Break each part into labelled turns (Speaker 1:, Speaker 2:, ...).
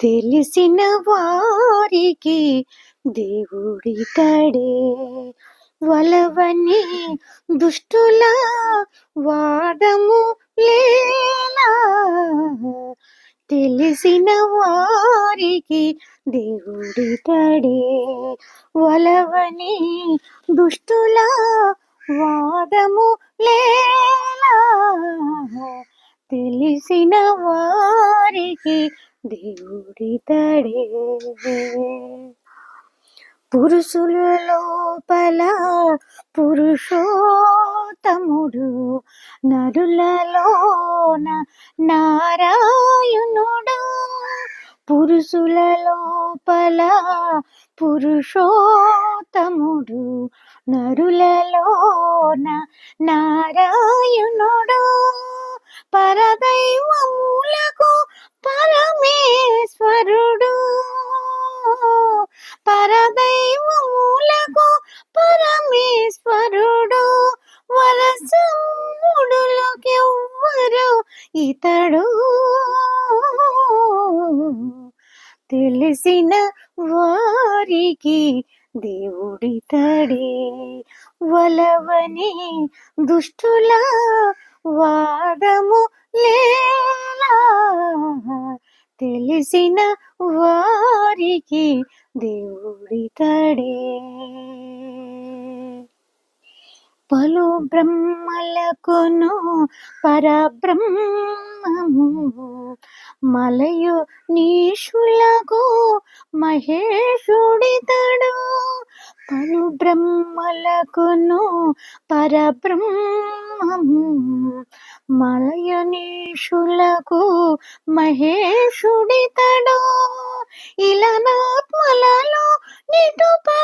Speaker 1: తెలిసిన వారికి దేవుడితడే వలవని దుష్టుల వాదము లేలా తెలిసిన వారికి దేవుడితడే వలవని దుష్టుల వాదము లేలా తెలిసిన వారికి దేవుడితడే పురుషుల లోపల పురుషోత్తముడు నరులలోన నారాయణుడు. పురుషుల లోపల పురుషోత్తముడు నరులలోన నారాయణుడు. ఇతడు తెలిసిన వారికి దేవుడితడే వలవని దుష్టుల వాదము లేలా. తెలిసిన వారికి దేవుడితడే పలు బ్రహ్మలకును పరబ్రహ్మము. మలయు నీషులకు మహేషుడితడు. పలు బ్రహ్మలకును పరబ్రహ్మము. మలయనీషులకు మహేషుడితడు. ఇలనాత్మలలో నిటు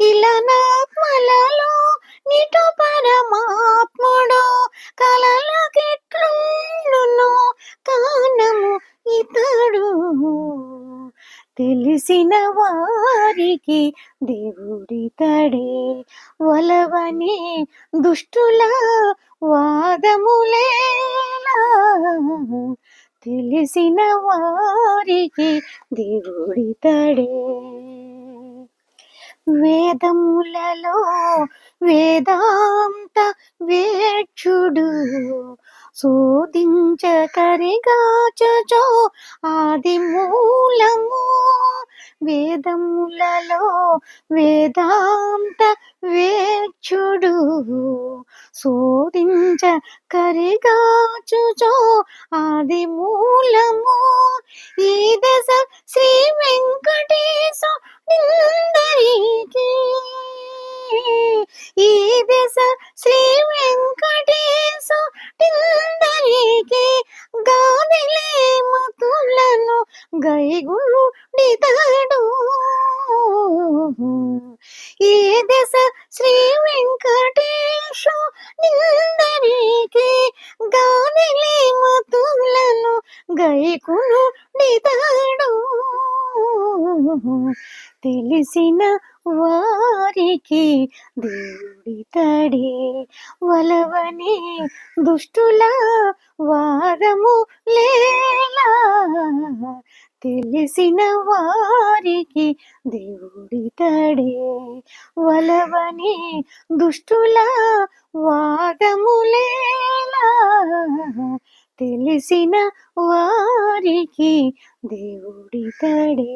Speaker 1: ఇలనాత్మలలో నిటు పరమాత్ముడు కలలో కెట్లుండును కానము ఇతడు. తెలిసిన వారికి దేవుడితడే వలవని దుష్టుల వాదములేలా తెలిసిన వారికి దేవుడితడే వేదములలో వేదాంత వేక్షుడు శోధించకరిగాచో ఆది మూలము. వేదములలో వేదాంత వేక్షుడు శోధించ కరిగాచుచో ఆది మూలము ఈ దశ శ్రీ వెంకటేశ నిందరికి. ఈ దశ శ్రీ వెంకటేశ నిందరికి. గాదిలే మతులను గైగుడితడు ఈ దశ శ్రీ వెంకటేశ నిందరికి గాదిలే మతులను గైకును నితడు తెలిసిన వారికి దేవుడితడే వలవని దుష్టుల వారము లేలా. తెలిసిన వారికి దేవుడితడే వలవని దుష్టుల వాదములేలా తెలిసిన వారికి దేవుడితడే